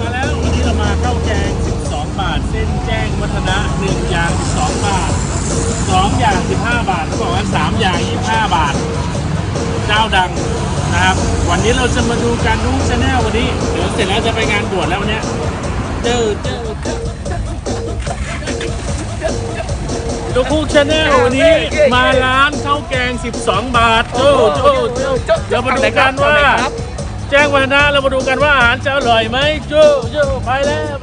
มาแล้ววันนี้เรามาข้าวแกง 12 บาท เส้นแจ้งวัฒนะ1อย่าง 12 บาท 2 อย่าง 15 บาทเขาบอกว่า3อย่าง 25 บาท เจ้าดังนะครับ วันนี้เราจะมาดูการดูชาแนลวันนี้ เดี๋ยวเสร็จแล้วจะไปงานบวชแล้ววันเนี้ยเจอเจอ ดูคุกชาแนลวันนี้มาร้านข้าวแกง 12 บาทโจ้โจ้โจ้เรามาดูกันว่า แจ้งวัฒนะเรามาดูกันว่าอาหารจะอร่อยไหมโจ้โจ้ไปแล้ว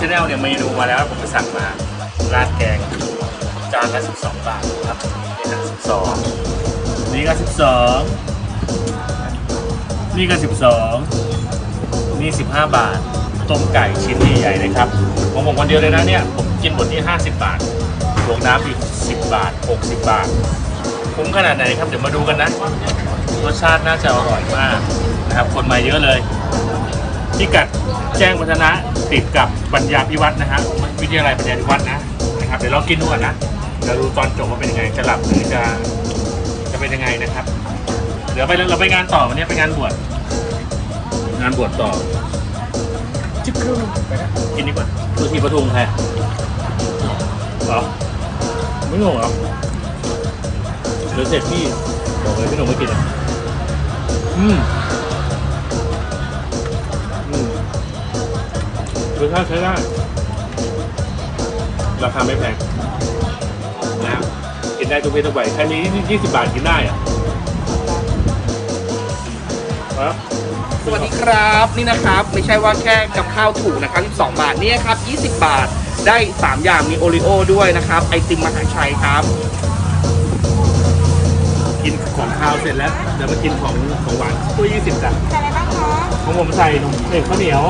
ชแนลเนี่ยเมนูมาแล้วผมไปสั่งมาราดแกงจานละ12 บาทครับนี่นะ12นี่ก็12 นี่ก็ 12 นี่ 15 บาท ต้มไก่ชิ้นใหญ่ๆเลยครับของผมคนเดียวเลยนะเนี่ย ผมกินหมดที่ 50 บาทบวกน้ำอีก 10 บาท 60 บาท คุ้มขนาดไหนครับ เดี๋ยวมาดูกันนะ รสชาติน่าจะอร่อยมากนะครับ คนมาเยอะเลย พิกัดแจ้งวัฒนะติดกับปัญญาพิวัฒน์นะฮะวิทยาลัยปัญญาพิวัฒน์นะนะครับเดี๋ยวเรากินดูก่อนนะเดี๋ยวดูตอนจบว่าเป็นยังไงจะหลับหรือจะจะเป็นยังไงนะครับ เดี๋ยวไปเราไปงานต่อวันนี้ไปงานบวชงานบวชต่อจิ๊กครูไปนะกินดีกว่าดูทีประทุงแทนเหรอไม่งงเหรอเดี๋ยวเสร็จพี่บอกเลยพี่หนุ่มไม่กินอะอืม รสชาติใช้ได้ ราคาไม่แพงนะครับกินได้ทุกเพศทุกวัยแค่นี้นี่ยี่สิบบาทกินได้อะครับสวัสดีครับนี่นะครับ ไม่ใช่ว่าแค่กับข้าวถูกนะครับ12 บาทเนี่ยครับ 20 บาทได้ 3 อย่างมีโอริโอด้วยนะครับ ไอติมมหาชัยครับ กินของข้าวเสร็จแล้วเดี๋ยวมากินของของหวานตัวยี่สิบจ้ะใส่อะไรบ้างคะของผมใส่นมเอกข้าวเหนียว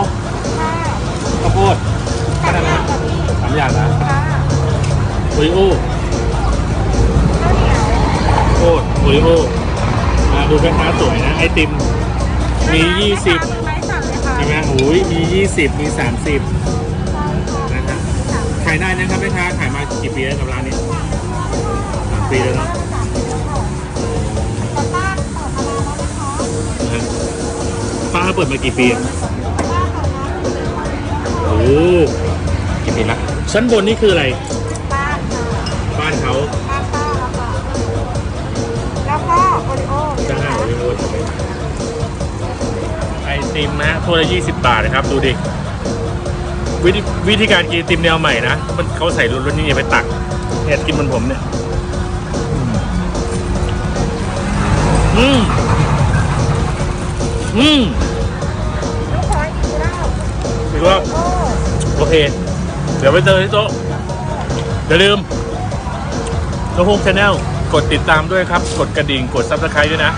โอริโอข้าวเหนียวโคตรโอริโอมาดูแม่ค้าสวยนะ ไอติม มียี่สิบเป็นไม้สั่งเลยค่ะใช่ไหมโอ้ยมียี่สิบมีสามสิบใช่ค่ะนะฮะสามขายได้นะครับแม่ค้าขายมากี่ปีแล้วกับร้านนี้สามปีแล้วเนาะสามสิบค่ะตาต้าเปิดมานานแล้วนะคะนะฮะป้าเปิดมากี่ปีอะป้าเปิดมาโอ้กี่ปีละชั้นบนนี่คืออะไร ติมนะถ้วยละยี่สิบบาทนะครับ ดูดิวิธีวิธีการกินไอติมแนวใหม่นะ มันเขาใส่รสนี่ไปตักเนี่ยกินเหมันผมเนี่ย อืม อืมลูกค้าอีกแล้วถือว่าโอ้โอเค เดี๋ยวไปเจอที่โต๊ะอย่าลืมโต๊ะฮงชาแนลกดติดตามด้วยครับ กดกระดิ่ง กดซับสไครต์ด้วยนะ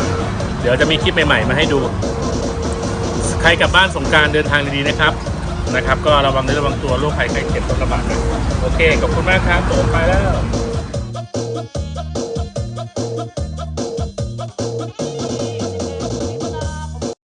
เดี๋ยวจะมีคลิปใหม่ ๆ มาให้ดู ใครกลับบ้านสงการเดินทางดีๆนะครับนะครับ ก็ระวังในระวังตัวโรคภัยไข้เจ็บต้องระบาดโอเคขอบคุณมากครับผมไปแล้ว